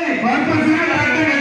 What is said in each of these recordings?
¡Hey!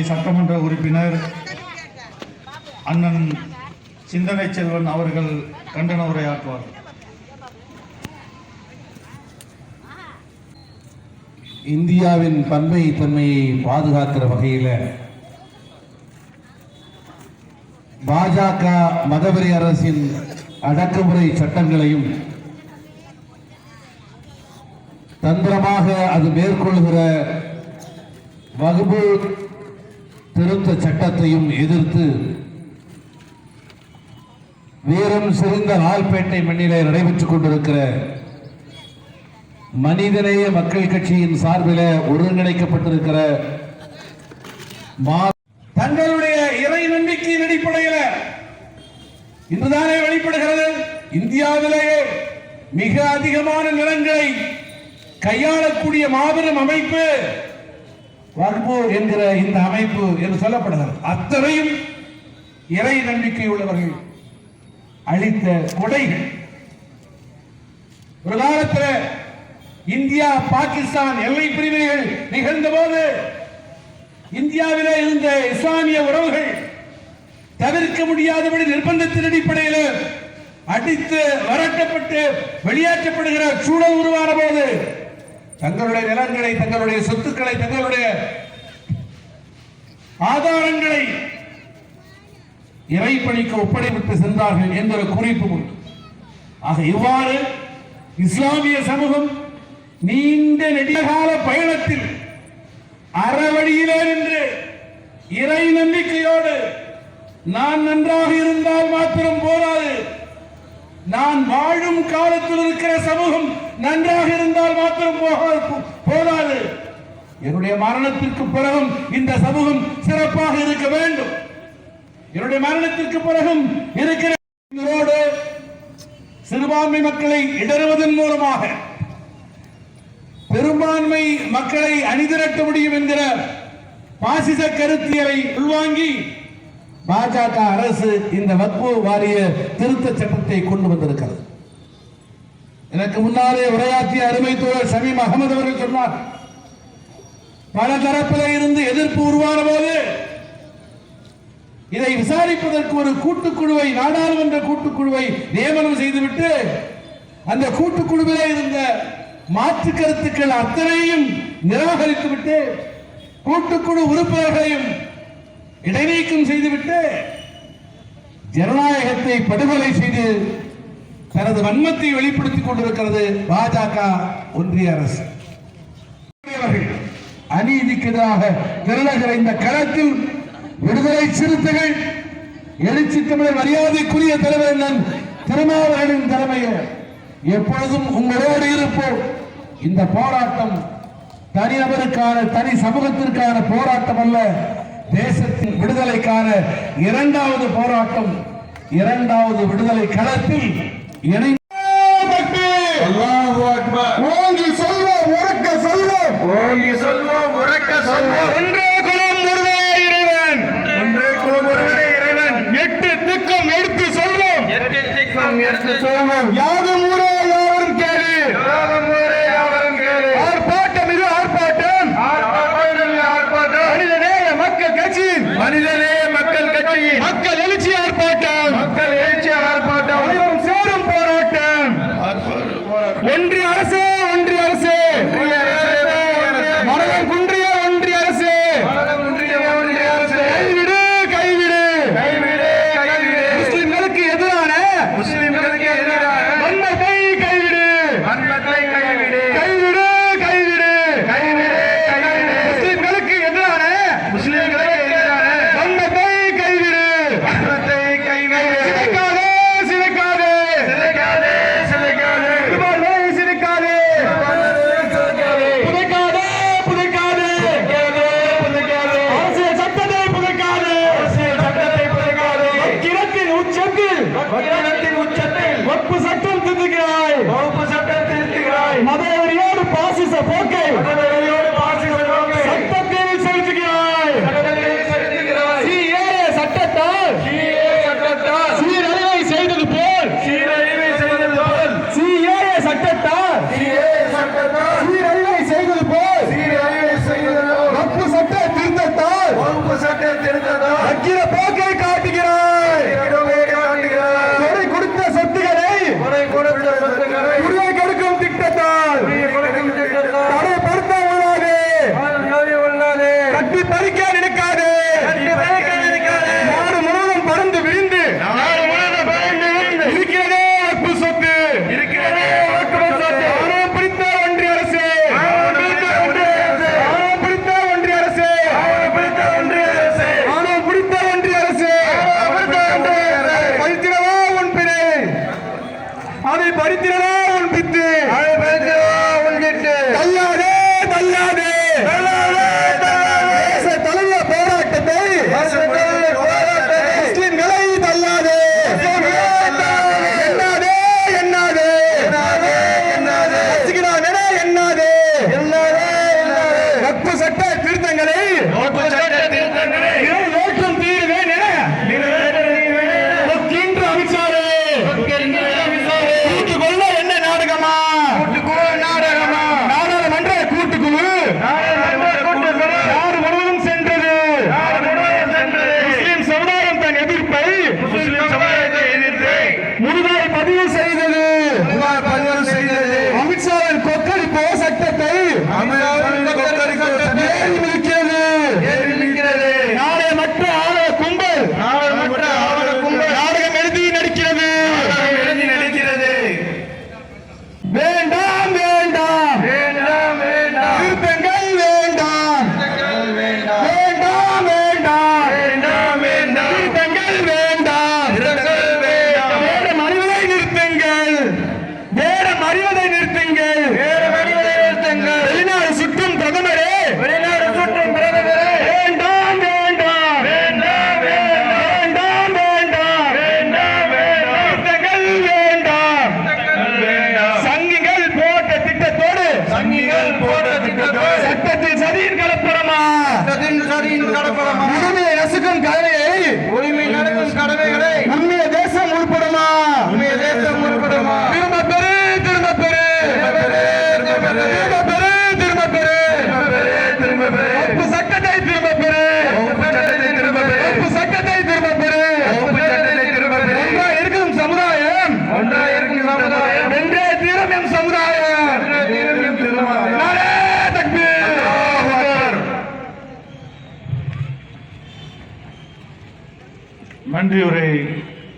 Kattumannarkudi சட்டமன்ற உறுப்பினர் அண்ணன் சிந்தனை செல்வன் அவர்கள் கண்டன உரையாற்றுவார். இந்தியாவின் பன்மை தன்மையை பாதுகாக்கிற வகையில் பாஜக மதவெறி அரசின் அடக்குமுறை சட்டங்களையும் தந்திரமாக அது மேற்கொள்கிற வகுப்பு திருத்த சட்டத்தையும் எதிர்த்து வீரம் சிறந்த லால்பேட்டை மண்ணிலே நடைபெற்றுக் கொண்டிருக்கிற மனிதநேய மக்கள் கட்சியின் சார்பில் ஒருங்கிணைக்கப்பட்டிருக்கிற மா தங்களுடைய இறை நம்பிக்கையின் அடிப்படையில் இன்றுதானே வெளிப்படுகிறது. இந்தியாவிலேயே மிக அதிகமான நிலங்களை கையாளக்கூடிய மாபெரும் அமைப்பு வக்பு என்கிற இந்த அமைப்பு என்று சொல்லப்படுகிறது. அத்தனையும் இறை நம்பிக்கை உள்ளவர்கள் அளித்த கொடைகள். ஒரு காலத்தில் இந்தியா பாகிஸ்தான் எல்லை பிரிவினைகள் நிகழ்ந்த போது இந்தியாவிலே இருந்த இஸ்லாமிய உறவுகள் தவிர்க்க முடியாதபடி நிர்பந்தத்தின் அடிப்படையில் அடித்து வரட்டப்பட்டு வெளியேற்றப்படுகிற சூழல் உருவான போது தங்களுடைய நிலங்களை தங்களுடைய சொத்துக்களை தங்களுடைய ஆதாரங்களை இறைப்பணிக்கு ஒப்படைவிட்டு சென்றார்கள் என்ற ஒரு குறிப்பு உண்டு. ஆக இவ்வாறு இஸ்லாமிய சமூகம் நீண்ட நெடியகால பயணத்தில் அறவழியிலே நின்று இறை நம்பிக்கையோடு நான் நன்றாக இருந்தால் மாத்திரம் போராது நான் வாழும் காலத்தில் இருக்கிற சமூகம் நன்றாக இருந்தால் மாத்திரம் போகா- போதாது. என்னுடைய மரணத்திற்கு பிறகும் இந்த சமூகம் சிறப்பாக இருக்க வேண்டும். என்னுடைய மரணத்திற்கு பிறகும் இருக்கிற சிறுபான்மை மக்களை இடறுவதன் மூலமாக பெரும்பான்மை மக்களை அணிதிரட்ட முடியும் என்கிற பாசிச கருத்தியலை உள்வாங்கி பாஜக அரசு இந்த வக்பு வாரிய திருத்த சட்டத்தை கொண்டு வந்திருக்கிறது. எனக்கு முன்னாலே உரையாற்றிய அருமை தோழர் ஷமீம் அகமது அவர்கள் சொன்னார் பல தரப்பிலே இருந்து எதிர்ப்பு உருவான போது இதை விசாரிப்பதற்கு ஒரு கூட்டுக்குழுவை நாடாளுமன்ற கூட்டுக்குழுவை நியமனம் செய்துவிட்டு அந்த கூட்டுக்குழுவிலே இருந்த மாற்று கருத்துக்கள் அத்தனையும் நிராகரித்துவிட்டு கூட்டுக்குழு உறுப்பினர்களையும் இடைநீக்கம் செய்துவிட்டு ஜனநாயகத்தை படுகொலை செய்து தனது வன்மத்தை வெளிப்படுத்திக் கொண்டிருக்கிறது பாஜக ஒன்றிய அரசு. அவர்கள் அநீதிக்கு எதிராக திரளுகிற இந்த களத்தில் விடுதலை சிறுத்தைகள் எழுச்சி தமிழர் மரியாதைக்குரிய தலைவர் அண்ணன் திருமாவளவனின் எப்பொழுதும் உங்களோடு இருப்போம். இந்த போராட்டம் தனிநபருக்கான தனி சமூகத்திற்கான போராட்டம் அல்ல தேசத்தின் விடுதலைக்கான இரண்டாவது போராட்டம் இரண்டாவது விடுதலை களத்தில் அக்பர். ஓங்கி சொல்வோம் உறக்க சொல்வோம். ஓங்கி சொல்வோம் உறக்க சொல்வோம். ஒன்றே குலம் ஒருவே இறைவன். ஒன்றே குலம் ஒருவனே இறைவன். எட்டு திக்கம் எடுத்து சொல்வோம். எட்டு திக்கம் எடுத்து சொல்வோம். யாதும் ஆர்ப்பாட்டம் ஆர்ப்பாட்டம் नहीं। நிறுத்துங்கள் வேறு வழிகளை வெளிநாடு சுற்றும் பிரதமரே. வெளிநாடு சுற்றும் பிரதமரே. வேண்டாம் வேண்டாம். சங்கிகள் போட்ட திட்டத்தோடு. சங்கிகள் போட்ட திட்டத்தோடு. சட்டத்தில் சதியின் கலப்படமா? சதியின் சதியின் கலப்படமா? நசுக்கும் கதவை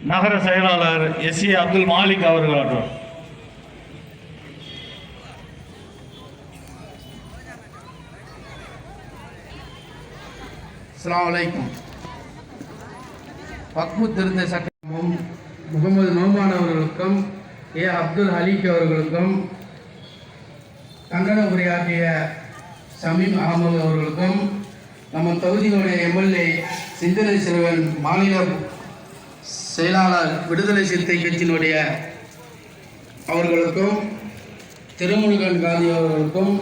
நகர செயலாளர் எஸ் ஏ அப்துல் மாலிக் அவர்களாகும் அஸ்ஸலாமு அலைக்கும். சட்டமும் முகமது நோமான் அவர்களுக்கும் ஏ அப்துல் ஹலீக் அவர்களுக்கும் கண்டன உரையாற்றிய சமீம் அகமது அவர்களுக்கும் நம்ம தொகுதியுடைய எம்எல்ஏ சிந்தனை செல்வன் மாநில செயலாளர் விடுதலை சிறுத்தை கட்சியினுடைய அவர்களுக்கும் திருமுருகன் காந்தி அவர்களுக்கும்